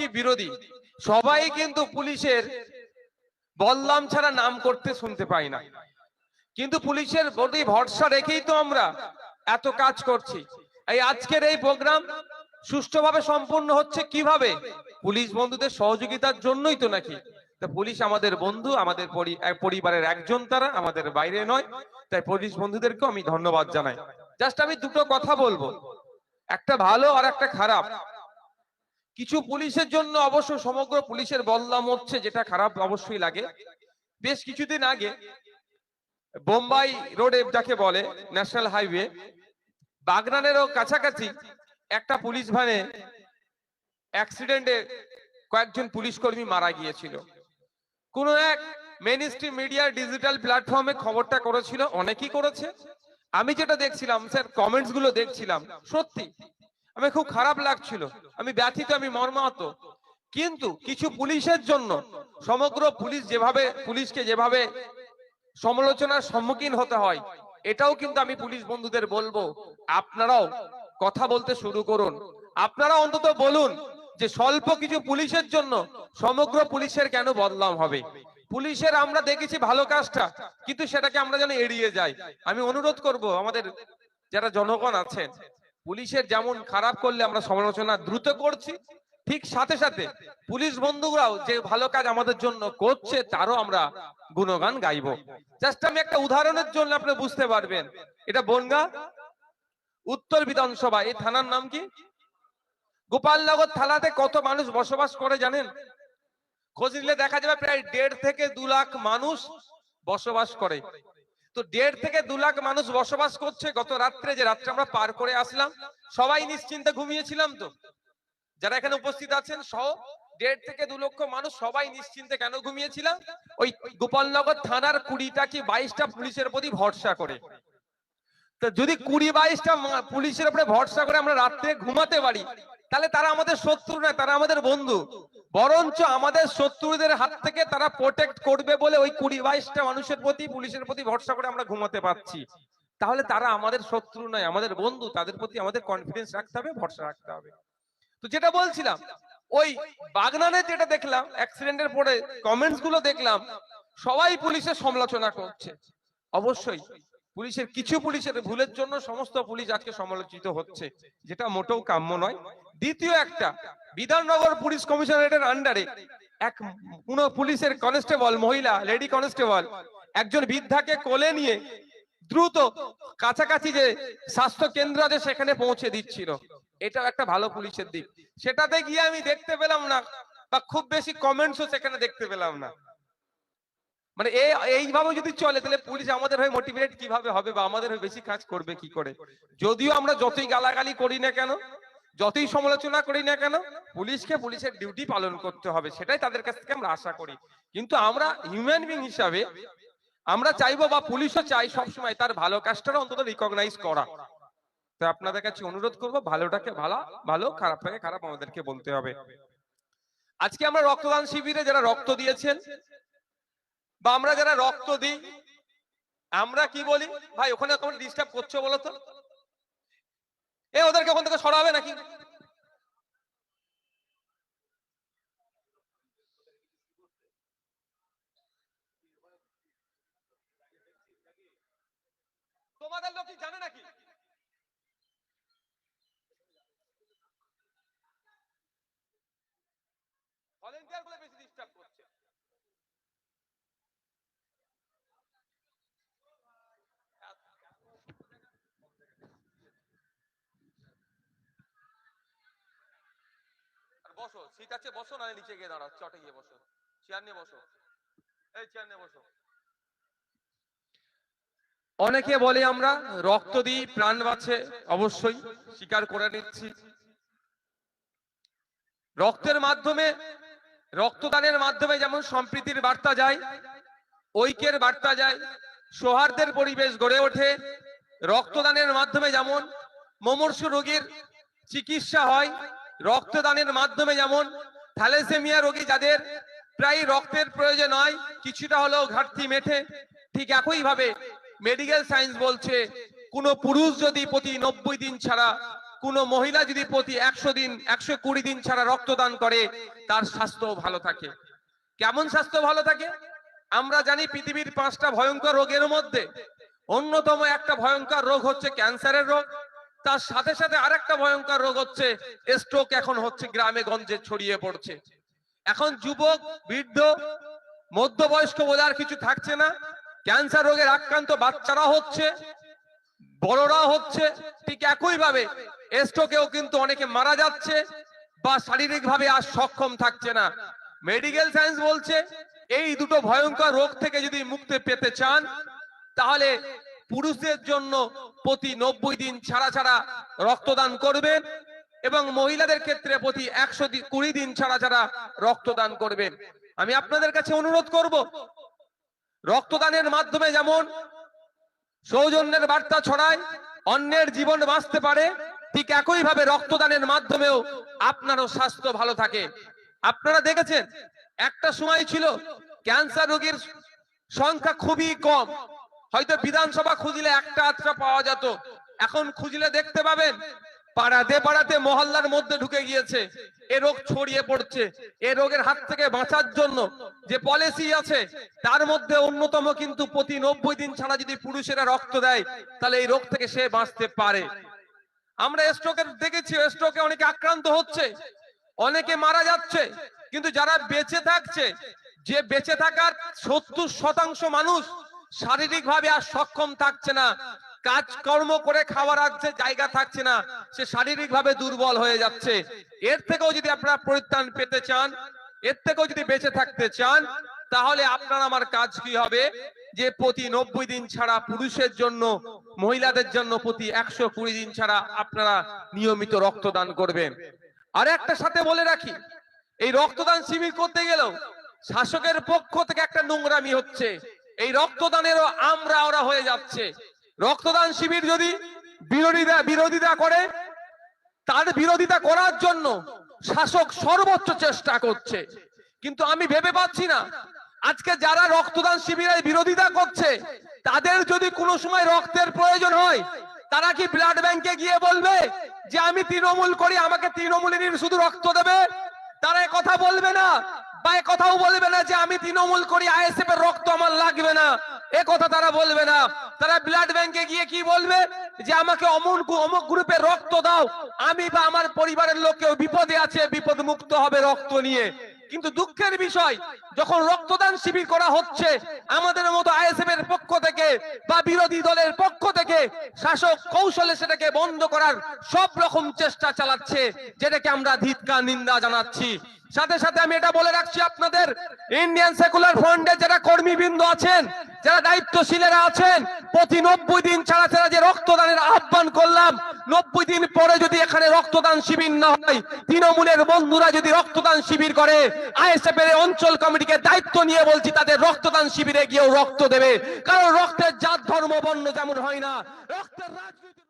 কি বিরোধী? সবাই কিন্তু পুলিশের বললাম ছাড়া নাম করতে শুনতে পাই না। কিন্তু পুলিশের প্রতি ভরসা রেখেই তো আমরা এত কাজ করছি। এই আজকের এই প্রোগ্রাম সুষ্ঠুভাবে সম্পূর্ণ হচ্ছে কীভাবে? পুলিশ বন্ধুদের সহযোগিতার জন্যই তো নাকি? পুলিশ আমাদের বন্ধু, আমাদের পরিবারের একজন তারা আমাদের বাইরে নয়। তাই পুলিশ বন্ধুদেরকেও আমি ধন্যবাদ জানাই। জাস্ট আমি দুটো কথা বলব। একটা ভালো আর একটা খারাপ। কিছু পুলিশের জন্য অবশ্য সমগ্র পুলিশের বদলাম হচ্ছে যেটা খারাপ অবশ্যই লাগে। বেশ কিছুদিন আগে বোম্বাই রোডে যাকে বলে ন্যাশনাল হাইওয়ে, বাগনানেরও কাছাকাছি একটা পুলিশ ভ্যানে অ্যাক্সিডেন্টে কয়েকজন পুলিশ কর্মী মারা গিয়েছিল। কোন এক মেন মিডিয়ার ডিজিটাল প্ল্যাটফর্মে খবরটা করেছিল, অনেকেই করেছে। আমি যেটা দেখছিলাম, স্যার কমেন্টসগুলো দেখছিলাম, সত্যি। আমি খুব খারাপ লাগছিল। আমি ব্যথিত, আমি মর্মাহত। কিন্তু কিছু পুলিশের জন্য সমগ্র পুলিশ যেভাবে, পুলিশকে যেভাবে সমালোচনার সম্মুখীন হতে হয়, এটাও কিন্তু আমি পুলিশ বন্ধুদের বলব, আপনারাও কথা বলতে শুরু করুন। আপনারা অন্তত বলুন যে স্বল্প কিছু পুলিশের জন্য সমগ্র পুলিশের কেন বদলাম হবে? পুলিশের আমরা দেখেছি ভালো কাজটা, কিন্তু সেটাকে আমরা যেন এড়িয়ে যাই। আমি অনুরোধ করব আমাদের যারা জনগণ আছেন পুলিশের যেমন খারাপ করলে আমরা সমালোচনা দ্রুত করছি, ঠিক সাথে সাথে পুলিশ বন্ধুরাও যে ভালো কাজ আমাদের জন্য করছে তারও আমরা গুণগান গাইবো। জাস্ট আমি একটা উদাহরণের জন্য আপনি বুঝতে পারবেন। এটা বনগা, উত্তর বিধানসভা, এই থানার নাম কি? গোপালনগর থানাতে কত মানুষ বসবাস করে জানেন? খোঁজ নিলে দেখা যাবে প্রায় দেড় থেকে দু লাখ মানুষ বসবাস করে। তো দেড় থেকে দু লাখ মানুষ বসবাস করছে। গত রাত্রে যে রাত্রে আমরা পার করে আসলাম, সবাই নিশ্চিন্তে ঘুমিয়েছিলাম তো। যারা এখানে উপস্থিত আছেন, সহ দেড় থেকে দু লক্ষ মানুষ সবাই নিশ্চিন্তে কেন ঘুমিয়েছিলাম? ওই গোপালনগর থানার কুড়িটা কি বাইশটা পুলিশের প্রতি ভরসা করে? তো যদি কুড়ি বাইশটা পুলিশের উপরে ভরসা করে আমরা রাত্রে ঘুমাতে পারি, তাহলে তারা আমাদের শত্রু নয়, তারা আমাদের বন্ধু। বরঞ্চ আমাদের শত্রুদের হাত থেকে তারা প্রোটেক্ট করবে বলে ওই কুড়ি বাইশটা মানুষের প্রতি, পুলিশের প্রতি ভরসা করে আমরা ঘুমাতে পারছি। তাহলে তারা আমাদের শত্রু নয়, আমাদের বন্ধু, তাদের প্রতি আমাদের কনফিডেন্স রাখতে হবে, ভরসা রাখতে হবে। তো যেটা বলছিলাম, ওই বাগনানে যেটা দেখলাম অ্যাক্সিডেন্টের পরে কমেন্টসগুলো দেখলাম, সবাই পুলিশের সমালোচনা করছে। অবশ্যই, পুলিশের কিছু পুলিশের ভুলের জন্য সমস্ত পুলিশ আজকে সমালোচিত হচ্ছে, যেটা মোটেও কাম্য নয়। দ্বিতীয় একটা, বিধাননগর পুলিশ কমিশনারেটের আন্ডারে এক কোন পুলিশের কনস্টেবল মহিলা লেডি কনস্টেবল একজন বৃদ্ধাকে কোলে নিয়ে দ্রুত কাছাকাছি যে স্বাস্থ্য কেন্দ্র আছে সেখানে পৌঁছে দিচ্ছিল। এটাও একটা ভালো পুলিশের দিক। সেটাতে গিয়ে আমি দেখতে পেলাম না, বা খুব বেশি কমেন্টসও সেখানে দেখতে পেলাম না। মানে এই এইভাবে যদি চলে, তাহলে পুলিশ আমাদের হয়ে মোটিভেট কীভাবে হবে, বা আমাদের হয়ে বেশি কাজ করবে কি করে? যদিও আমরা যতই গালাগালি করি না কেন যতই সমালোচনা করি না কেন, পুলিশকে পুলিশের ডিউটি পালন করতে হবে, সেটাই তাদের কাছ থেকে আমরা আশা করি। কিন্তু আমরা হিউম্যান বিং হিসাবে, আমরা চাইব বা পুলিশও চাই সবসময় তার ভালো কাজটারও অন্তত রিকগনাইজ করা। তো আপনাদের কাছে অনুরোধ করব, ভালোটাকে ভালো ভালো, খারাপটাকে খারাপ আমাদেরকে বলতে হবে। আজকে আমরা রক্তদান শিবিরে যারা রক্ত দিয়েছেন, বা আমরা যারা রক্ত দিই, আমরা কি বলি? ভাই, ওখানে ডিস্টার্ব করছ বলো তো? এ, ওদেরকে ওখান থেকে সরাবে নাকি তোমাদের লোক জানে নাকি? ভলেন্টিয়ারগুলো বেশি ডিস্টার্ব করছে। বসো সিট আছে, বসো না নিচে গিয়ে দাঁড়াও চটে গিয়ে বসো। চেয়ার নিয়ে বসো। এই চেয়ার নিয়ে বসো। অনেকে বলে আমরা রক্ত দিই প্রাণ বাঁচে, অবশ্যই স্বীকার করে নিচ্ছি। রক্তের মাধ্যমে, রক্তদানের মাধ্যমে যেমন সম্প্রীতির বার্তা যায়, ঐক্যের বার্তা যায়, সৌহার্দ্যের পরিবেশ গড়ে ওঠে, রক্তদানের মাধ্যমে যেমন মুমূর্ষু রোগীর চিকিৎসা হয়, রক্তদানের মাধ্যমে যেমন থ্যালেসেমিয়া রোগী যাদের প্রায় রক্তের প্রয়োজন হয়, কিছুটা হলেও ঘাটতি মেটে, ঠিক একই ভাবে মেডিকেল সায়েন্স বলছে, কোন পুরুষ যদি প্রতি নব্বই দিন ছাড়া, কোনো মহিলা যদি প্রতি একশো দিন, একশো কুড়ি দিন ছাড়া রক্তদান করে, তার স্বাস্থ্য ভালো থাকে। কেমন স্বাস্থ্য ভালো থাকে? আমরা জানি পৃথিবীর পাঁচটা ভয়ঙ্কর রোগের মধ্যে অন্যতম একটা ভয়ঙ্কর রোগ হচ্ছে ক্যান্সারের রোগ। তার সাথে সাথে আরেকটা ভয়ঙ্কর রোগ হচ্ছে স্ট্রোক এখন হচ্ছে গ্রামে গঞ্জে ছড়িয়ে পড়ছে। এখন যুবক, বৃদ্ধ, মধ্যবয়স্ক বোঝার কিছু থাকছে না। ক্যান্সার রোগের আক্রান্ত বাচ্চারা হচ্ছে, বড়রা হচ্ছে, ঠিক একই ভাবে স্ট্রোকেও কিন্তু অনেকে মারা যাচ্ছে বা শারীরিক ভাবে আর সক্ষম থাকছে না। মেডিকেল সায়েন্স বলছে, এই দুটো ভয়ঙ্কর রোগ থেকে যদি মুক্তি পেতে চান, তাহলে পুরুষদের জন্য প্রতি নব্বই দিন ছাড়া ছাড়া রক্তদান করবেন এবং মহিলাদের ক্ষেত্রে প্রতি একশো কুড়ি দিন ছাড়া ছাড়া রক্তদান করবেন। আমি আপনাদের কাছে অনুরোধ করব রক্তদানের মাধ্যমে যেমন সৌজন্যের বার্তা ছড়ায়, অন্যের জীবন বাঁচতে পারে, ঠিক একই ভাবে রক্তদানের মাধ্যমেও আপনারও স্বাস্থ্য ভালো থাকে। আপনারা দেখেছেন, একটা সময় ছিল ক্যান্সার রোগীর সংখ্যা খুবই কম। হয়তো বিধানসভা খুঁজলে একটা আটটা পাওয়া যেত। এখন খুঁজলে দেখতে পাবেন পাড়াতে পাড়াতে মহল্লার মধ্যে ঢুকে গিয়েছে। এ রোগ ছড়িয়ে পড়ছে। এ রোগের হাত থেকে বাঁচার জন্য যে পলিসি আছে, তার মধ্যে অন্যতম কিন্তু প্রতি নব্বই দিন ছাড়া যদি পুরুষেরা রক্ত দেয়, তাহলে এই রোগ থেকে সে বাঁচতে পারে। আমরা স্ট্রোকের দেখেছি স্ট্রোকে অনেকে আক্রান্ত হচ্ছে, অনেকে মারা যাচ্ছে, কিন্তু যারা বেঁচে থাকছে, যে বেঁচে থাকার সত্তর শতাংশ মানুষ শারীরিক ভাবে আর সক্ষম থাকছে না। কাজকর্ম করে খাওয়ার যে জায়গা থাকছে না, সে শারীরিক ভাবে দুর্বল হয়ে যাচ্ছে। এর থেকেও যদি আপনারা পরিত্রাণ পেতে চান, এর থেকেও যদি বেঁচে থাকতে চান, তাহলে আপনার আমার কাজ কি হবে? যে প্রতি নব্বই দিন ছাড়া পুরুষের জন্য, মহিলাদের জন্য প্রতি একশো কুড়ি দিন ছাড়া আপনারা নিয়মিত রক্তদান করবেন। আর একটা সাথে বলে রাখি, এই রক্তদান শিবির করতে গেলেও শাসকের পক্ষ থেকে একটা নোংরামি হচ্ছে। এই রক্তদানেরও আমরা ওরা হয়ে যাচ্ছে। রক্তদান শিবির যদি বিরোধিতা বিরোধিতা করে, তার বিরোধিতা করার জন্য শাসক সর্বোচ্চ চেষ্টা করছে। কিন্তু আমি ভেবে পাচ্ছি না, আজকে যারা রক্তদান শিবিরের বিরোধিতা করছে, তাদের যদি কোনো সময় রক্তের প্রয়োজন হয়, তারা কি ব্লাড ব্যাংকে গিয়ে বলবে যে, আমি তৃণমূল করি, আমাকে তৃণমূলেরই শুধু রক্ত দেবে তারা কথা বলবে না, বা কথাও বলবে না যে, আমি তৃণমূল করি আইএসএফ এর রক্ত আমার লাগবে না এ কথা তারা বলবে না। তারা ব্লাড ব্যাংকে গিয়ে কি বলবে? যে আমাকে অমুক অমুক গ্রুপে রক্ত দাও। আমি বা আমার পরিবারের লোক বিপদে আছে বিপদ মুক্ত হবে রক্ত নিয়ে। কিন্তু দুঃখের বিষয়, যখন রক্তদান শিবির করা হচ্ছে, আমাদের মতো আইএসএফ এর পক্ষ থেকে বা বিরোধী দলের পক্ষ থেকে, শাসক কৌশলে সেটাকে বন্ধ করার সব রকম চেষ্টা চালাচ্ছে, যেটাকে আমরা ধিৎকার নিন্দা জানাচ্ছি। সাথে সাথে আমি এটা বলে রাখছি আপনাদের ইন্ডিয়ান সেকুলার ফ্রন্টে যারা কর্মীবৃন্দ আছেন, যারা দায়িত্বশীলেরা আছেন, প্রতি নব্বই দিন ছাড়া ছাড়া যে রক্তদানের আহ্বান করলাম, নব্বই দিন পরে যদি এখানে রক্তদান শিবির না হয়, তৃণমূলের বন্ধুরা যদি রক্তদান শিবির করে আইএসএফ এর অঞ্চল কমিটিকে দায়িত্ব নিয়ে বলছি, তাদের রক্তদান শিবিরে গিয়েও রক্ত দেবে। কারণ রক্তের জাত ধর্ম বর্ণ যেমন হয় না, রক্তের রাজনীতি